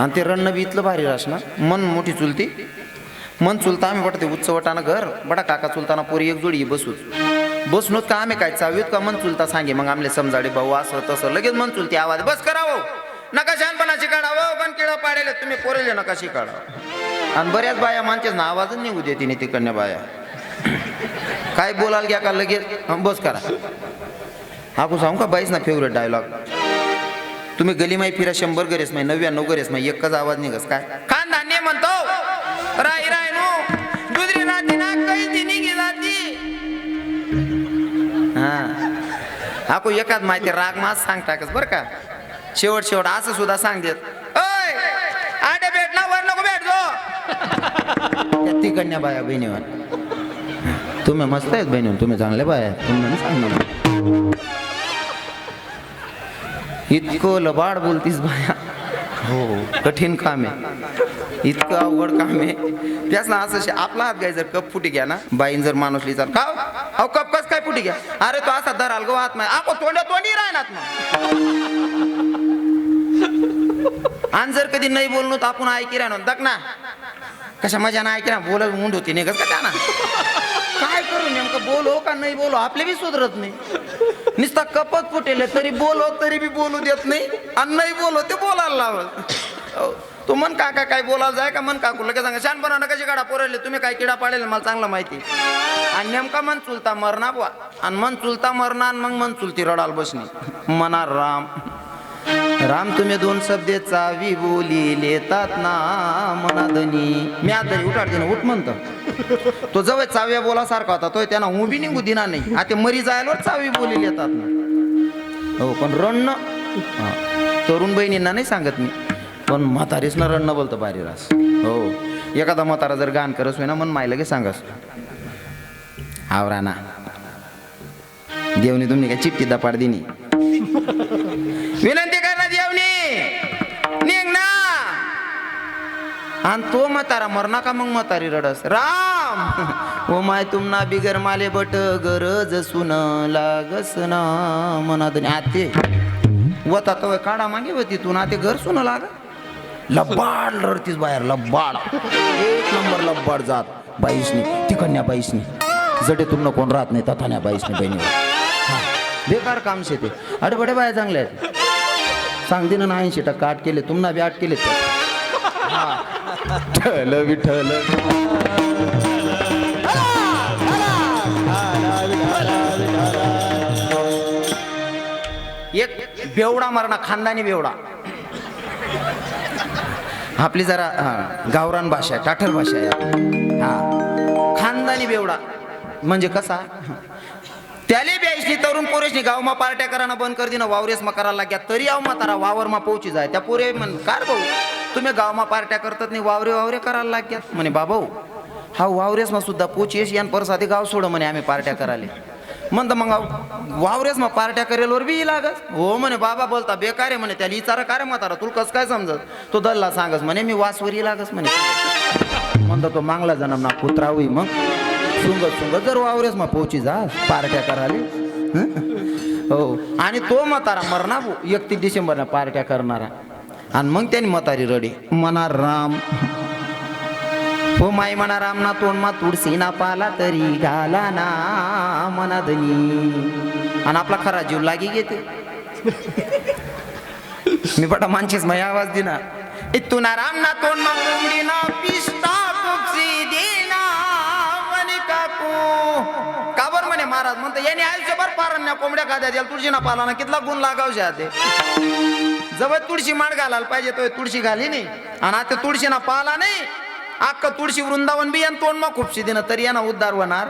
आणि ते रन्न बी इथलं भारी रास ना. मन मोठी चुलती. मन चुलता आम्ही पडते उच्चवटानं घर बडा काका चुलताना पोरी एक जोडी बसूच बसणूत का आम्ही काय चावीत का मन चुलता सांगे मग आमले समजाडे भाऊ असं तसं लगेच मन चुलती आवाज बस करावं. नका शहाणपणाची शिकाडावं पण किडा पाडेल तुम्ही पोरेले नका शिकाडा आणि बऱ्याच बाया मानचेच ना आवाजच निघू देते तिने तिकडनं बाया. काय बोलाल घ्या का लगेच बस करा. आपण सांगू का बाईस ना फेवरेट डायलॉग तुम्ही गली माई फिरा शंभर गरेस माई नव्याण्णव गरेस माई एकच आवाज निघस काय? खान धान्य म्हणतो राई राय नो दुसरी राहते ना काही ती निघी जाती. हा. आपण एकाच माहिती राग मास सांग टाकस बर का? शेवट शेवट असं सुद्धा सांग देत ओय आडे भेट ना वर नको भेट जो त्या तिकडण्या बाया बहिणीवर. तुम्ही मस्त आहेत बहिणी तुम्ही चांगले बाया. तुम्ही सांग इतकं लबाड बोलतीस बाया. हो कठीण काम आहे. इतकं अवघड काम आहे. त्याच ना असं आपला हात घ्याय जर कप फुटी घ्या ना. बाईन जर माणूस लिहिचा का हो? अहो कप कस काय फुटी घ्या? अरे तो असा धराल गो हात नाही आपण तोंड तोंडी राहणार आणि जर कधी नाही बोललो तर आपण ऐकी राहणार. दक ना कशा मजा ना ऐकी ना बोलत मुंड होती निघत का त्या ना करू नेमकं बोलो का नाही बोलो? आपले बी सुधरत नाही. नुसता कपत फुटेल तरी बोलो तरी बी बोलू देत नाही. आणि नाही बोलो ते बोलायला लावत तू मन काका काय बोलायला जाय का? मन काकू लगेच सांगा शानपणा कशी काढा पोरले तुम्ही काय किडा पाडेल मला चांगलं माहिती आणि नेमका मन चुलता मरणा बुवा. आणि मन चुलता मरणा आणि मग मन चुलती रडाल बसणे मना राम राम तुम्ही दोन शब्दे चावी बोली लेतात ना मनादनी मी आता उठाडते ना उठ म्हणतो. तो जवळ चाव्या बोला सारखा होता तो त्यांना उभी निघू दिना नाही. आता मरी जायला चावी बोलेली येतात ना हो पण रण तरुण बहिणींना नाही सांगत मी. पण म्हातारीच ना रण बोलतो बारी रास. हो. एखादा म्हातारा जर गाण करस होईना मन माय की सांगस. आवरा ना देवनी तुम्ही काय चिठ्ठी दपाड दिनी? विनंती करा देवनी निघ ना. आणि तो म्हातारा मरणा का मग म्हातारी रडस. रा राम. ओ माय तुमना बिगर माले बट गरज सुन लागस ना मनात. आते वता तो काढा मागे होती तू ना ते घर सुन लाग. लब्बाड रडतीस बाहेर लब्बाड एक नंबर लब्बाड जात बाईसनी तिकडण्या बाईसनी. जडे तुमनं कोण राहत नाही तथान्या बाईसनी बहिणी बेकार काम शेते. अरे बडे बाया चांगले आहेत. सांगते ना ऐंशी टक्का आठ केले तुम्हाला बी आठ केले ठल विठल एक बेवडा मरणा खानदानी बेवडा. आपली जरा हा, गावरान भाषा आहे टाठर भाषा आहे. हा. खानदानी बेवडा. म्हणजे कसा? त्याले ब्याऐंशी तरुण पोरेशनी गावमा पार्ट्या कराना बंद कर दिना वावरेस मा करायला लाग्या तरी आव म्हातारा वावरमा पोहोची जाय. त्या पोरे म्हण कार भाऊ तुम्ही गावमा पार्ट्या करतात नाही वावरे वावरे करायला लाग्यात म्हणे बाबा हो, हा वावरेस मा सुद्धा पोचीस यान परसादी गाव सोड म्हणे आम्ही पार्ट्या करायला. म्हणतं मग वावरेस मग पार्ट्या करेलवर बी लागस हो म्हणे बाबा बोलता बेकार आहे म्हणे त्याला इचारा का रे म्हातारा तुला कसं काय समजत? तो दल्ला सांगस म्हणे मी वासवरी लागस म्हणे. म्हणतो तो मांगला जन्म ना कुत्रा होई मग. सुंगत सुंगत जर वावरेस मग पोची जा पार्ट्या कराले हो? आणि तो म्हातारा मरना एकतीस डिसेंबरला पार्ट्या करणारा. आणि मग त्यांनी म्हातारी रडी. मना राम. हो माय म्हणा रामना तोंडमा तुळसी ना पाला तरी घाला ना मनादनी आणि आपला खरा जीव लागी घेते. मी पटा मानचीच माझ्या आवाज दिना. इथून रामना तोंड कोंबडी ना पिस्ता कुपसी देना म्हणे काकू. का बरं म्हणे महाराज? म्हणतो याने आयुष्यभर पारांना कोंबड्या खाद्या द्याल तुळशी ना पाला ना कितला गुण लागावशा ते जवळ तुळशी माड घालायला पाहिजे तो तुळशी घाली नाही. आणि आता तुळशी ना पाला नाही अख्खं तुळशी वृंदावन बी यान तोंड मग खूपशी दिनं तरी यांना उद्धार होणार.